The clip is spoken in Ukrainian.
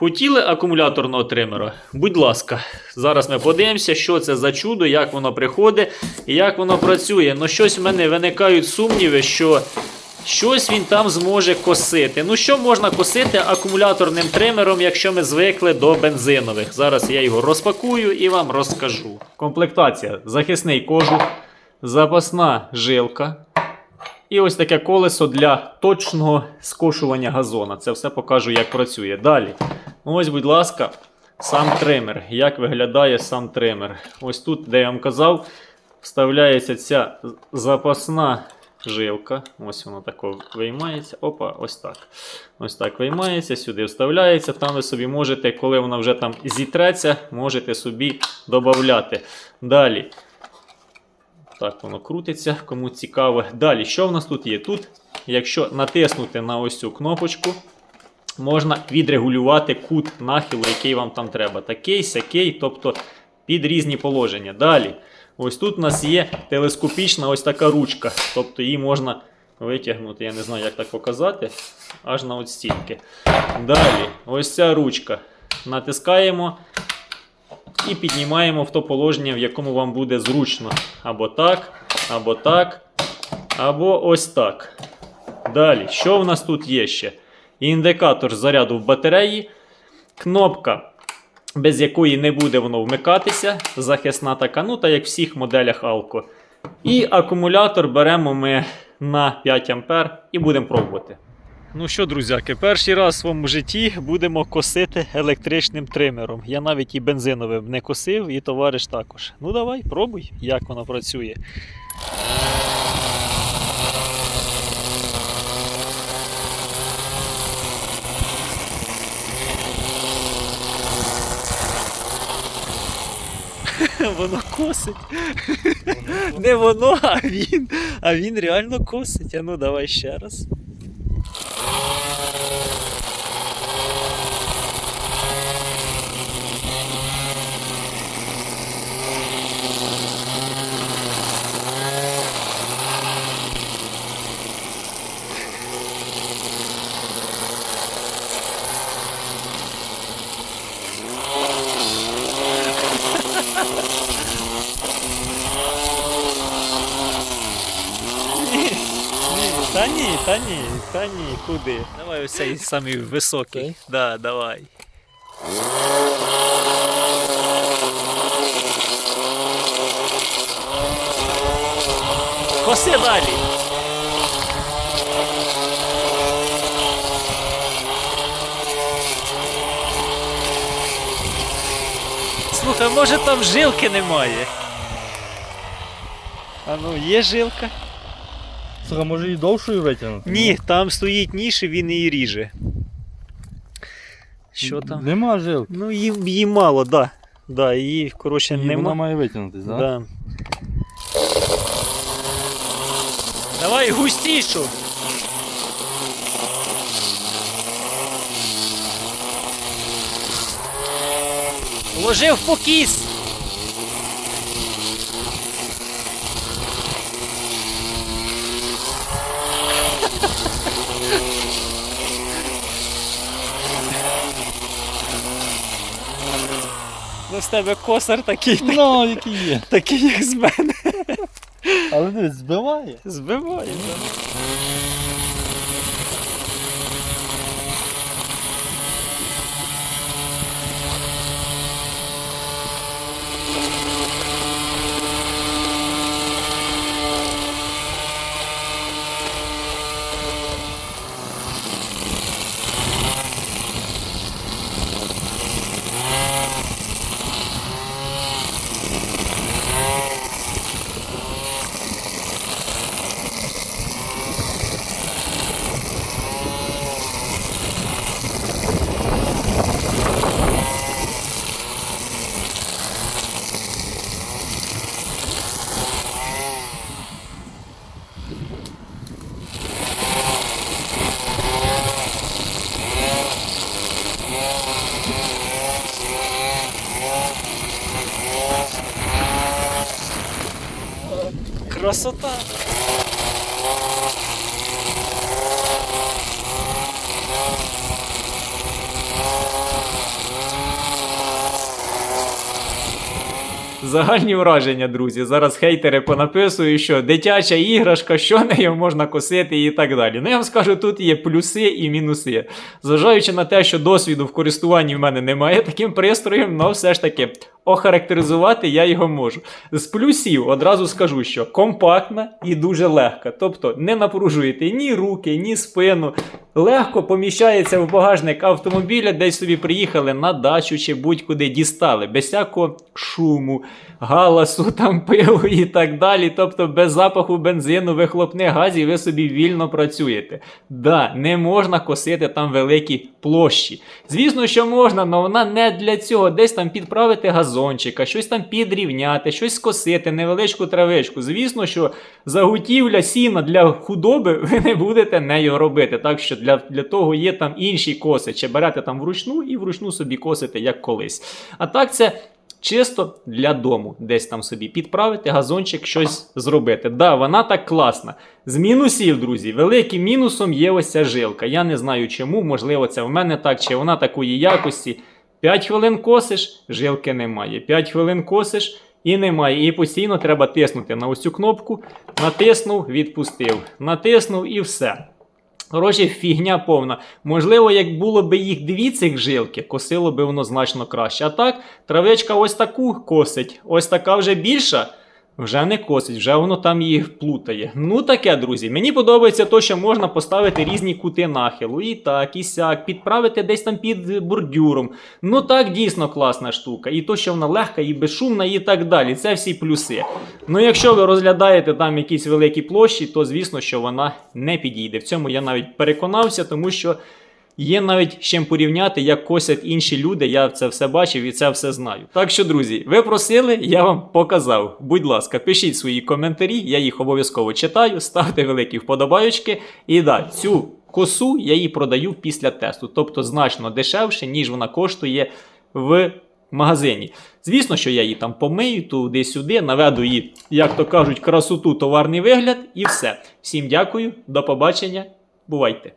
Хотіли акумуляторного тримера? Будь ласка, зараз ми подивимося, що це за чудо, як воно приходить і як воно працює. Ну, щось в мене виникають сумніви, що щось він там зможе косити. Ну, що можна косити акумуляторним тримером, якщо ми звикли до бензинових? Зараз я його розпакую і вам розкажу. Комплектація: захисний кожух, запасна жилка. І ось таке колесо для точного скошування газона. Це все покажу, як працює. Далі. Ось, будь ласка, сам тример. Як виглядає сам тример? Ось тут, де я вам казав, вставляється ця запасна жилка. Ось воно тако виймається. Опа, ось так. Ось так виймається, сюди вставляється. Там ви собі можете, коли вона вже там зітреться, можете собі додати. Далі. Так, воно крутиться, кому цікаво. Далі, що в нас тут є? Тут, якщо натиснути на ось цю кнопочку, можна відрегулювати кут нахилу, який вам там треба. Такий, сякий, тобто під різні положення. Далі, ось тут у нас є телескопічна ось така ручка. Тобто її можна витягнути, я не знаю, як так показати, аж на от стільки. Далі, ось ця ручка. Натискаємо і піднімаємо в то положення, в якому вам буде зручно. Або так, або так, або ось так. Далі, що в нас тут є ще? Індикатор заряду в батареї, кнопка, без якої не буде воно вмикатися, захисна така, ну та як в всіх моделях Alco. І акумулятор беремо ми на 5 А і будемо пробувати. Ну що, друзяки, перший раз в своєму житті будемо косити електричним тримером. Я навіть і бензиновим не косив, і товариш також. Ну давай, пробуй, як воно працює. Воно косить. Не воно, а він. А він реально косить. А ну давай ще раз. ні, та ні, та ні, куди? Давай ось цей самий високий. Цей? Да, давай. Коси далі. Слухай, може там жилки немає? А ну, є жилка? Слухай, може її довшою витягнути? Ні, там стоїть ніж і він її ріже. Що там? Нема жилки. Ну, її, її мало, да. Да, її, коротше, І вона має витягнутись, так? Да. Давай густішу. Ложи в покіс. Ну, з тебе косар такий, Ну, який є. такий, як з мене. Але дивись, збиває. Збиває. да. красота. Загальні враження, друзі. Зараз хейтери понаписують, що дитяча іграшка, що нею можна косити і так далі. Ну я вам скажу, тут є плюси і мінуси. Зважаючи на те, що досвіду в користуванні в мене немає, таким пристроєм, але все ж таки охарактеризувати я його можу. З плюсів одразу скажу, що компактна і дуже легка. Тобто не напружуєте ні руки, ні спину. Легко поміщається в багажник автомобіля, десь собі приїхали на дачу чи будь-куди дістали, без всякого шуму, галасу, там пилу і так далі. Тобто без запаху бензину, вихлопних газів ви собі вільно працюєте. Да, не можна косити там великі площі. Звісно, що можна, але вона не для цього. Десь там підправити газончика, щось там підрівняти, щось скосити, невеличку травичку. Звісно, що заготівля сіна для худоби ви не будете нею робити. Так що для, для того є там інші коси. Чи берете там вручну і вручну собі косите, як колись. А так це. Чисто для дому, десь там собі підправити, газончик, щось зробити. Да, вона так класна. З мінусів, друзі, великим мінусом є ось ця жилка. Я не знаю чому, можливо, це в мене так, чи вона такої якості. 5 хвилин косиш, жилки немає. 5 хвилин косиш і немає. І постійно треба тиснути на ось цю кнопку. Натиснув, відпустив. Натиснув і все. Коротше, фігня повна. Можливо, як було би їх дві цих жилки, косило би воно значно краще. А так, травичка ось таку косить, ось така вже більша. Вже не косить, вже воно там її плутає. Ну таке, друзі. Мені подобається то, що можна поставити різні кути нахилу. І так, і сяк, підправити десь там під бордюром. Ну так, дійсно класна штука. І то, що вона легка і безшумна, і так далі. Це всі плюси. Ну якщо ви розглядаєте там якісь великі площі, то звісно, що вона не підійде. В цьому я навіть переконався, тому що. Є навіть чим порівняти, як косять інші люди. Я це все бачив і це все знаю. Так що, друзі, ви просили, я вам показав. Будь ласка, пишіть свої коментарі, я їх обов'язково читаю, ставте великі вподобайочки. І да, цю косу я її продаю після тесту, тобто значно дешевше, ніж вона коштує в магазині. Звісно, що я її там помию туди-сюди, наведу її, як то кажуть, красоту, товарний вигляд, і все. Всім дякую, до побачення, бувайте!